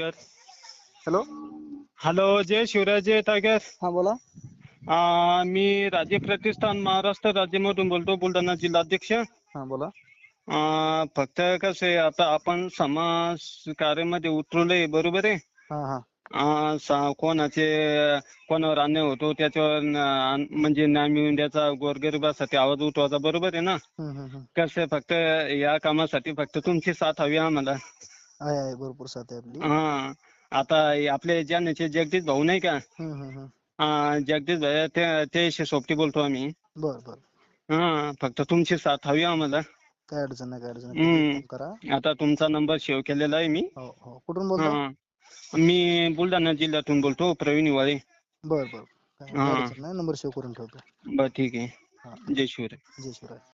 Hello hello जय शिवराज जय tiger हा बोला. अं, मी राजीव प्रतिष्ठान महाराष्ट्र राज्यामधून बोलतो बुलढाणा जिल्हाध्यक्ष. हा बोला. अं, फक्त कसं आहे आता आपण समाज कार्यामध्ये उतरलोय बरोबर आहे? हा हा. सा- कोणाचे कोणावर अन्याय होतो त्याच्यावर न- म्हणजे न्याय मिळवून द्यायचा गोरगरिबासाठी आवाज उठवायचा बरोबर आहे ना? हम्म, हम्म, हम्म. कसं आहे फक्त या कामासाठी फक्त तुमची साथ हवी आम्हाला. आहे आहे भरपूर साथ आहे आपली. हा आता आपले जाण्याचे जगदीश भाऊ नाही का? हम्म, हम्म, हम्म. हा, जगदीश भाई ते सोबती बोलतो आम्ही. बर बर. हा फक्त तुमची साथ हवी आम्हाला. काय अडचण नाही काय अडचण नाही. हम्म. करा. आता तुमचा नंबर सेव्ह केलेला आहे मी. हो हो. कुठून बोलता? हा. मी बुलढाणा जिल्ह्यातून बोलतो प्रवीण हिवाळे बर बर. काय हा. अडचण नाही नंबर सेव्ह करून ठेवतो. बर ठीक आहे. हा. जय शिवराय. जय शिवराय.